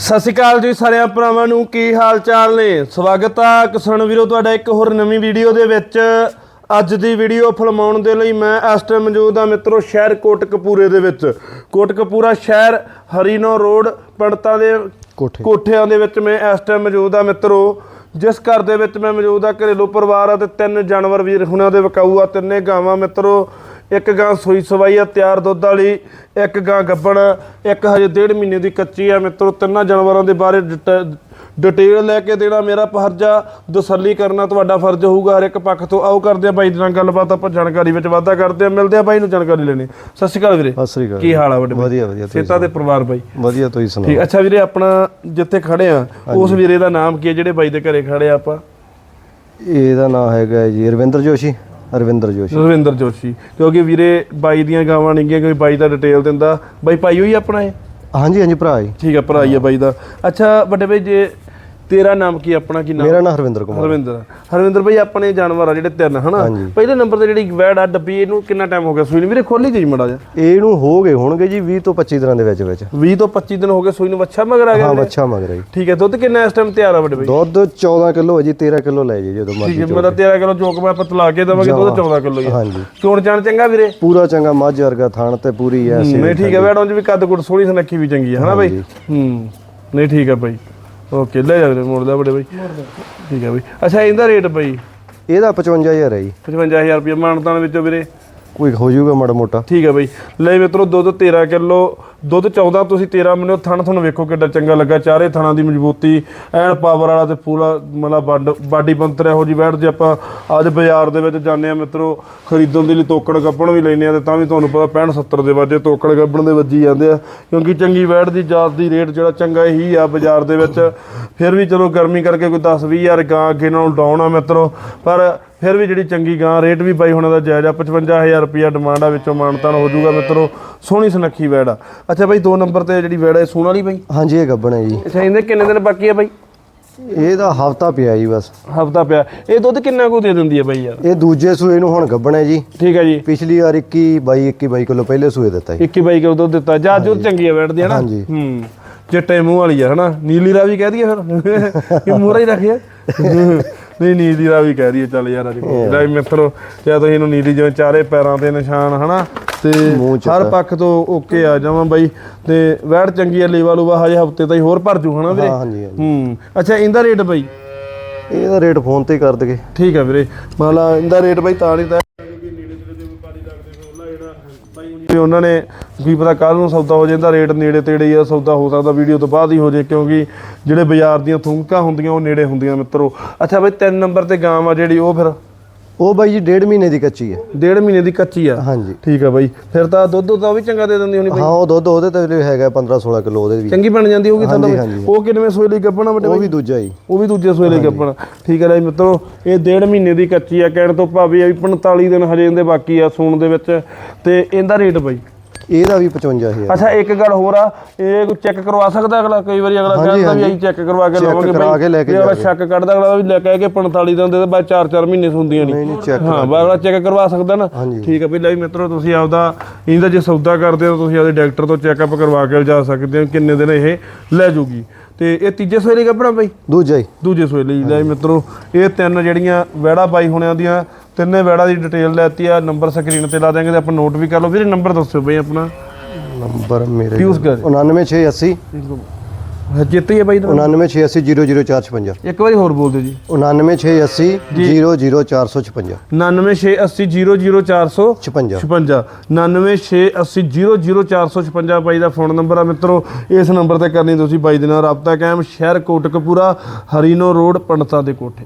ਸਤਿ ਸ਼੍ਰੀ ਅਕਾਲ ਜੀ ਸਾਰਿਆਂ ਭਰਾਵਾਂ ਨੂੰ ਕੀ ਹਾਲ ਚਾਲ ਨੇ? ਸਵਾਗਤ ਆ ਕਿਸਾਨ ਵੀਰੋ ਤੁਹਾਡਾ ਇੱਕ ਹੋਰ ਨਵੀਂ ਵੀਡੀਓ ਦੇ ਵਿੱਚ। ਅੱਜ ਦੀ ਵੀਡੀਓ ਫਿਲਮਾਉਣ ਦੇ ਲਈ ਮੈਂ ਇਸ ਟਾਈਮ ਮੌਜੂਦ ਆ ਮਿੱਤਰੋ ਸ਼ਹਿਰ ਕੋਟਕਪੂਰੇ ਦੇ ਵਿੱਚ। ਕੋਟਕਪੂਰਾ ਸ਼ਹਿਰ ਹਰੀਨੋ ਰੋਡ ਪੰਡਤਾਂ ਦੇ ਕੋਠੇ। ਕੋਠਿਆਂ ਦੇ ਵਿੱਚ ਮੈਂ ਇਸ ਟਾਈਮ ਮੌਜੂਦ ਆ ਮਿੱਤਰੋ। ਜਿਸ ਘਰ ਦੇ ਵਿੱਚ ਮੈਂ ਮੌਜੂਦ ਆ ਘਰੇਲੂ ਪਰਿਵਾਰ ਆ ਤੇ ਤਿੰਨ ਜਾਨਵਰ ਵੀਰ ਹੁਣਾਂ ਦੇ ਵਿਕਾਊ ਆ ਤਿੰਨੇ ਗਾਵਾਂ ਮਿੱਤਰੋ। ਇੱਕ ਗਾਂ ਸੂਈ ਸਵਾਈ ਆ ਤਿਆਰ ਦੁੱਧ ਵਾਲੀ ਇੱਕ ਗਾਂ ਗੱਬਣ ਇੱਕ ਹਜੇ ਡੇਢ ਮਹੀਨੇ ਦੀ ਕੱਚੀ ਆ। ਮਿੱਤਰੋ ਤਿੰਨਾਂ ਜਾਨਵਰਾਂ ਦੇ ਬਾਰੇ ਡਿਟ- ਡਿਟੇਲ ਲੈ ਕੇ ਦੇਣਾ ਮੇਰਾ ਫਰਜ਼ ਆ। ਤਸੱਲੀ ਕਰਨਾ ਤੁਹਾਡਾ ਫਰਜ਼ ਹੋਊਗਾ ਹਰ ਇੱਕ ਪੱਖ ਤੋਂ। ਆਓ ਕਰਦੇ ਆ ਬਾਈ ਦੇ ਨਾਲ ਗੱਲਬਾਤ ਆਪਾਂ ਜਾਣਕਾਰੀ ਵਿੱਚ ਵਾਧਾ ਕਰਦੇ ਆ। ਮਿਲਦੇ ਆ ਬਾਈ ਨੂੰ ਜਾਣਕਾਰੀ ਲੈਣੀ। ਸਤਿ ਸ਼੍ਰੀ ਅਕਾਲ ਵੀਰੇ। ਸਤਿ ਸ੍ਰੀ ਅਕਾਲ ਕੀ ਹਾਲ ਆ ਵੱਡੇ? ਵਧੀਆ ਵਧੀਆ ਸੇਤਾ ਦੇ ਪਰਿਵਾਰ ਬਾਈ? ਵਧੀਆ ਤੁਸੀਂ ਸੁਣਾਓ? ਠੀਕ। ਅੱਛਾ ਵੀਰੇ ਆਪਣਾ ਜਿੱਥੇ ਖੜੇ ਆ ਉਸ ਵੀਰੇ ਦਾ ਨਾਮ ਕੀ ਹੈ ਜਿਹੜੇ ਬਾਈ ਦੇ ਘਰੇ ਖੜੇ ਆ ਆਪਾਂ? ਇਹਦਾ ਨਾਮ ਹੈਗਾ ਜੀ ਰਵਿੰਦਰ ਜੋਸ਼ੀ। ਰਵਿੰਦਰ ਜੋਸ਼ੀ। ਰਵਿੰਦਰ ਜੋਸ਼ੀ। ਕਿਉਂਕਿ ਵੀਰੇ ਬਾਈ ਦੀਆਂ ਗਾਵਾਂ ਨਹੀਂ ਗੀਆਂ ਕੋਈ ਬਾਈ ਦਾ ਡਿਟੇਲ ਦਿੰਦਾ। ਬਾਈ ਭਾਈ ਹੋਈ ਆਪਣਾ ਇਹ? ਹਾਂਜੀ ਹਾਂਜੀ ਭਰਾ ਜੀ ਠੀਕ ਆ ਭਰਾ ਹੀ ਆ ਬਾਈ ਦਾ। ਅੱਛਾ ਵੱਡੇ ਬਾਈ ਜੇ ਤੇਰਾ ਨਾਮ ਕੀ ਆਪਣਾ ਕੀ ਨਾਮ? ਮੇਰਾ ਨਾਮ ਹਰਵਿੰਦਰ ਕੁਮਾਰ। ਹਰਵਿੰਦਰ। ਹਰਵਿੰਦਰ ਭਾਈ ਆਪਣੇ ਜਾਨਵਰ ਆ ਜਿਹੜੇ ਤਿੰਨ ਹਨਾ। ਪਹਿਲੇ ਨੰਬਰ ਤੇ ਜਿਹੜੀ ਵੈੜ ਆ ਡੱਬੀ ਇਹਨੂੰ ਕਿੰਨਾ ਟਾਈਮ ਹੋ ਗਿਆ? ਸੂਈ ਨੂੰ ਵੀਰੇ ਖੋਲੀ ਜੀ ਮੜਾ ਜਾ ਇਹਨੂੰ ਹੋ ਗਏ ਹੋਣਗੇ ਜੀ 20 ਤੋਂ 25 ਦਿਨਾਂ ਦੇ ਵਿੱਚ ਵਿੱਚ। 20 ਤੋਂ 25 ਦਿਨ ਹੋ ਗਏ ਸੂਈ ਨੂੰ ਵੱਛਾ ਮਗਰ ਆ ਗਿਆ ਹਾਂ? ਬੱਚਾ ਮਗਰ ਜੀ। ਠੀਕ ਹੈ ਦੁੱਧ ਕਿੰਨਾ ਇਸ ਟਾਈਮ ਤਿਆਰ ਆ ਵੱਡੇ ਬਾਈ ਦੁੱਧ 14 ਕਿਲੋ ਹੈ ਜੀ 13 ਕਿਲੋ ਲੈ ਜੀ ਜਦੋਂ ਠੀਕ ਮਰਜ਼ੀ ਹੈ ਮੇਰਾ 13 ਕਿਲੋ ਚੋਕ ਮੈਂ ਆਪਾਂ ਤਲਾ ਕੇ ਦਵਾਂਗੇ ਦੁੱਧ 14 ਕਿਲੋ ਹੀ ਆ। ਹਾਂਜੀ। ਚੋਣ ਚਾਣ ਚੰਗਾ ਵੀਰੇ? ਪੂਰਾ ਚੰਗਾ ਮੱਝ ਵਰਗਾ ਥਾਣ ਤੇ ਪੂਰੀ ਐ ਨਹੀਂ ਠੀਕ ਹੈ ਵੈੜੋਂ ਚ ਵੀ ਕੱਦ ਕੁੱਟ ਸੋਹਣੀ ਸੁਨੱਖੀ ਵੀ ਚੰਗੀ ਹੈ ਹਨਾ ਬਾਈ ਹਾਂਜੀ। ਹੂੰ ਨਹੀਂ ਠੀਕ ਹੈ ਬਾਈ ਓਕੇ ਲੈ ਜਾ ਵੀਰੇ ਮੋੜਦਾ ਬੜੇ ਬਾਈ। ਠੀਕ ਹੈ ਬਾਈ। ਅੱਛਾ ਇਹਦਾ ਰੇਟ ਬਾਈ? ਇਹਦਾ 55000 ਹੈ ਜੀ। 55000 ਰੁਪਏ ਮਾਨਤਾਨ ਵਿੱਚੋਂ ਵੀਰੇ। ਕੋਈ ਹੋ ਜਾਊਗਾ ਮਾੜਾ ਮੋਟਾ। ਠੀਕ ਹੈ ਬਾਈ। ਲੈ ਮਿੱਤਰੋ, ਦੁੱਧ 13 ਕਿਲੋ, ਦੁੱਧ 14 ਤੁਸੀਂ 13 ਮੈਨੂੰ ਥਣ ਤੁਹਾਨੂੰ ਵੇਖੋ ਕਿੱਡਾ ਚੰਗਾ ਲੱਗਾ, ਚਾਰੇ ਥਣਾਂ ਦੀ ਮਜ਼ਬੂਤੀ, ਐਨ ਪਾਵਰ ਵਾਲਾ ਤੇ ਪੂਰਾ ਮਤਲਬ ਬਾਡ- ਬਾਡੀ ਬੰਤਰ ਇਹੋ ਜੀ ਬੈਠ ਜੇ ਆਪਾਂ ਅੱਜ ਬਾਜ਼ਾਰ ਦੇ ਵਿੱਚ ਜਾਂਦੇ ਆ ਮਿੱਤਰੋ, ਖਰੀਦਣ ਦੇ ਲਈ ਤੋਕੜ ਗੱਬਣ ਵੀ ਲੈਨੇ ਆ ਤੇ ਤਾਂ ਵੀ ਤੁਹਾਨੂੰ ਪਤਾ 65 70 ਦੇ ਵਾਜੇ ਤੋਕੜ ਗੱਬਣ ਦੇ ਵੱਜੀ ਜਾਂਦੇ ਆ, ਕਿਉਂਕਿ ਚੰਗੀ ਬੈਠ ਦੀ ਜਾਤ ਦੀ ਰੇਟ ਜਿਹੜਾ ਚੰਗਾ ਹੀ ਆ ਬਾਜ਼ਾਰ ਦੇ ਵਿੱਚ। ਫਿਰ ਵੀ ਚਲੋ ਗਰਮੀ ਕਰਕੇ ਕੋਈ 10 20 ਹਜ਼ਾਰ ਗਾਂ ਅੱਗੇ ਨਾਲੋਂ ਡਾਊਨ ਆ ਮਿੱਤਰੋ, ਪਰ ਫਿਰ ਵੀ ਜਿਹੜੀ ਚੰਗੀ ਗਾਂ ਰੇਟ ਵੀ ਬਾਈ ਹੁਣਾਂ ਦਾ ਜਾਇਜ਼ ਆ 55000 ਰੁਪਿਆ ਡਿਮਾਂਡ ਆ ਵਿੱਚੋਂ ਮਾਨਤਾਨ ਹੋ ਜਾਊਗਾ ਮਿੱਤਰੋ ਸੋਹਣੀ ਸੁਨੱਖੀ ਵੈੜ ਆ। ਅੱਛਾ ਬਾਈ ਦੋ ਨੰਬਰ ਤੇ ਜਿਹੜੀ ਵੈੜ ਹੈ ਵਾਲੀ ਬਾਈ? ਹਾਂਜੀ ਇਹ ਗੱਬਣ ਹੈ ਜੀ। ਅੱਛਾ ਇਹਦੇ ਕਿੰਨੇ ਦਿਨ ਬਾਕੀ ਆ ਬਾਈ? ਇਹਦਾ ਹਫਤਾ ਪਿਆ ਜੀ ਬਸ। ਹਫਤਾ ਪਿਆ। ਇਹ ਦੁੱਧ ਕਿੰਨਾ ਕੁ ਦੇ ਦਿੰਦੀ ਹੈ ਬਾਈ ਯਾਰ? ਇਹ ਦੂਜੇ ਸੂਏ ਨੂੰ ਹੁਣ ਗੱਬਣ ਹੈ ਜੀ। ਠੀਕ ਹੈ ਜੀ। ਪਿਛਲੀ ਵਾਰ 21 22 21 22 ਕਿਲੋ ਪਹਿਲੇ ਸੂਏ ਦਿੱਤਾ ਜੀ। 21 ਬਾਈ ਕਿਲੋ ਦੁੱਧ ਦਿੱਤਾ। ਜਾਂ ਜੁਰ ਚੰਗੀ ਆ ਵੈੜ ਦੀ ਹਨਾ ਹਾਂਜੀ। ਹੂੰ। ਚਿੱਟੇ ਮੂੰਹ ਵਾਲੀ ਆ ਹਨਾ? ਨੀਲੀ ਰਾਵੀ ਕਹਿ ਦਈਏ ਫਿਰ। ਇਹ ਮੂਹਰਾ ਹੀ ਰੱਖਿਆ ਨਹੀਂ ਨੀਲੀ ਰਾਵੀ ਕਹਿ ਦਈਏ ਚੱਲ ਯਾਰ ਅੱਜ ਲੈ ਮਿੱਤਰੋ ਜੇ ਤੁਸੀਂ ਇਹਨੂੰ ਨੀਲੀ ਜਿਵੇਂ ਚਾਰੇ ਪੈਰਾਂ ਤੇ ਨਿਸ਼ਾਨ ਹਨਾ? ਤੇ। ਹਰ ਪੱਖ ਤੋਂ ਓਕੇ ਆ ਜਾਵਾਂ ਬਾਈ। ਤੇ ਵੈੜ ਚੰਗੀ ਆ ਲੇਵਾ ਲੂਵਾ ਹਜੇ ਹਫ਼ਤੇ ਤਾਈ ਹੋਰ ਭਰ ਜੂ ਹਨਾ ਵੀਰੇ? ਹਾਂ ਹਾਂਜੀ ਹੂੰ। ਅੱਛਾ ਇਹਦਾ ਰੇਟ ਬਾਈ? ਇਹਦਾ ਰੇਟ ਫੋਨ ਤੇ ਕਰ ਦਗੇ ਠੀਕ ਆ ਵੀਰੇ। ਮਾਲਾ ਇਹਦਾ ਰੇਟ ਬਾਈ ਤਾਂ ਨਹੀਂ ਤਾਂ ਵੀ ਉਹਨਾਂ ਨੇ, ਕੀ ਪਤਾ ਕੱਲ ਨੂੰ ਸੌਦਾ ਹੋ ਜਾਂਦਾ ਰੇਟ ਨੇੜੇ ਤੇੜੇ ਹੀ ਆ, ਸੌਦਾ ਹੋ ਸਕਦਾ ਵੀਡੀਓ ਤੋਂ ਬਾਅਦ ਹੀ ਹੋ ਜੇ ਕਿਉਂਕਿ ਜਿਹੜੇ ਬਾਜ਼ਾਰ ਦੀਆਂ ਥੁੰਕਾਂ ਹੁੰਦੀਆਂ, ਉਹ ਨੇੜੇ ਹੁੰਦੀਆਂ ਮਿੱਤਰੋ। ਅੱਛਾ ਬਈ, ਤਿੰਨ ਨੰਬਰ ਤੇ ਗਾਂ ਆ ਜਿਹੜੀ, ਉਹ ਫਿਰ? ਉਹ ਬਾਈ ਜੀ ਡੇਢ ਮਹੀਨੇ ਦੀ ਕੱਚੀ ਹੈ। ਡੇਢ ਮਹੀਨੇ ਦੀ ਕੱਚੀ ਆ? ਹਾਂਜੀ। ਠੀਕ ਆ ਬਾਈ। ਫਿਰ ਤਾਂ ਦੁੱਧ ਤਾਂ ਉਹ ਵੀ ਚੰਗਾ ਦੇ ਦਿੰਦੀ ਹੋਣੀ ਬਾਈ? ਹਾਂ ਉਹ ਦੁੱਧ ਉਹਦੇ ਤੇ ਵੀ ਹੈਗਾ 15 16 ਕਿਲੋ ਉਹਦੇ ਵੀ। ਚੰਗੀ ਬਣ ਜਾਂਦੀ ਹੋਊਗੀ ਹਾਂਜੀ, ਤਾਂ ਹਾਂਜੀ। ਉਹ ਕਿੰਨੇ ਸੋਏ ਲਈ ਗੱਪਣਾ ਵੱਡੇ ਉਹ ਵੀ ਦੂਜਾ ਹੀ। ਉਹ ਵੀ ਦੂਜੇ ਸੋਏ ਲਈ ਗੱਪਣ। ਠੀਕ ਹੈ ਜੀ ਮਿੱਤਰੋ ਇਹ ਡੇਢ ਮਹੀਨੇ ਦੀ ਕੱਚੀ ਆ ਕਹਿਣ ਤੋਂ ਭਾਵੇਂ ਆ ਵੀ 45 ਦਿਨ ਹਜੇ ਇਹਦੇ ਬਾਕੀ ਆ ਸੂਣ ਦੇ ਵਿੱਚ। ਤੇ ਇਹਦਾ ਰੇਟ ਬਾਈ? ਇਹਦਾ ਵੀ 55000 ਅੱਛਾ ਇੱਕ ਗੱਲ ਹੋਰ ਆ ਇਹ ਕੋਈ ਚੈੱਕ ਕਰਵਾ ਸਕਦਾ ਅਗਲਾ ਕਈ ਵਾਰੀ ਅਗਲਾ ਕਹਿੰਦਾ ਵੀ। ਅਸੀਂ ਚੈੱਕ ਕਰਵਾ ਕੇ ਲਵਾਂਗੇ ਕਰਾ ਕੇ ਲੈ ਕੇ ਜੇ ਅਗਲਾ। ਸ਼ੱਕ ਕੱਢਦਾ ਅਗਲਾ ਵੀ ਲੈ ਕੇ ਕਿ 45 ਦਿਨ ਦੇ ਤੇ ਬਾਅਦ 4-4 ਮਹੀਨੇ ਹੁੰਦੀਆਂ ਨਹੀਂ ਨਹੀਂ ਨਹੀਂ ਚੈੱਕ ਹਾਂ ਅਗਲਾ ਚੈੱਕ ਕਰਵਾ ਸਕਦਾ ਨਾ। ਠੀਕ ਹੈ ਵੀ ਲੈ ਵੀ ਮਿੱਤਰੋ ਤੁਸੀਂ ਆਪਦਾ ਇਹਦਾ ਜੇ ਸੌਦਾ ਕਰਦੇ ਹੋ ਤੁਸੀਂ ਆਪਦੇ ਡਾਕਟਰ ਤੋਂ ਚੈੱਕਅਪ ਕਰਵਾ ਕੇ ਜਾ ਸਕਦੇ ਹੋ ਕਿੰਨੇ ਦਿਨ ਇਹ ਲੈ ਜੂਗੀ ਤੇ ਇਹ ਤੀਜੇ ਸੋਏ ਲਈ ਕੱਪੜਾ ਬਾਈ? ਦੂਜਾ ਹੀ। ਦੂਜੇ ਸੋਏ ਲਈ। ਲੈ ਮਿੱਤਰੋ ਇਹ ਤਿੰਨ ਜਿਹੜੀਆਂ ਵੈੜਾ ਬਾਈ ਹੋਣਿਆਂ ਦੀਆਂ ਤਿੰਨੇ ਵੈੜਾ ਦੀ ਡਿਟੇਲ ਲੈਤੀ ਆ ਨੰਬਰ ਸਕਰੀਨ ਤੇ ਲਾ ਦਾਂਗੇ ਤੇ ਆਪਾਂ ਨੋਟ ਵੀ ਕਰ ਲਓ। ਵੀਰੇ ਨੰਬਰ ਦੱਸਿਓ ਬਈ ਆਪਣਾ। ਨੰਬਰ ਮੇਰੇ ਪਿਊਸ ਕਰ। 99680 ਜਿੱਤ ਹੀ ਹੈ ਬਾਈ ਦਾ 99680 ਇੱਕ ਵਾਰੀ ਹੋਰ ਬੋਲ ਦਿਓ ਜੀ। 99680 00456 996800456 56 996800456 ਬਾਈ ਦਾ ਫੋਨ ਨੰਬਰ ਆ ਮਿੱਤਰੋ। ਇਸ ਨੰਬਰ ਤੇ ਕਰਨੀ ਤੁਸੀਂ ਬਾਈ ਦੇ ਨਾਲ ਰਾਬਤਾ ਕਾਇਮ ਸ਼ਹਿਰ ਕੋਟਕਪੂਰਾ ਹਰੀਨੋ ਰੋਡ ਪੰਡਤਾਂ ਦੇ ਕੋਠੇ।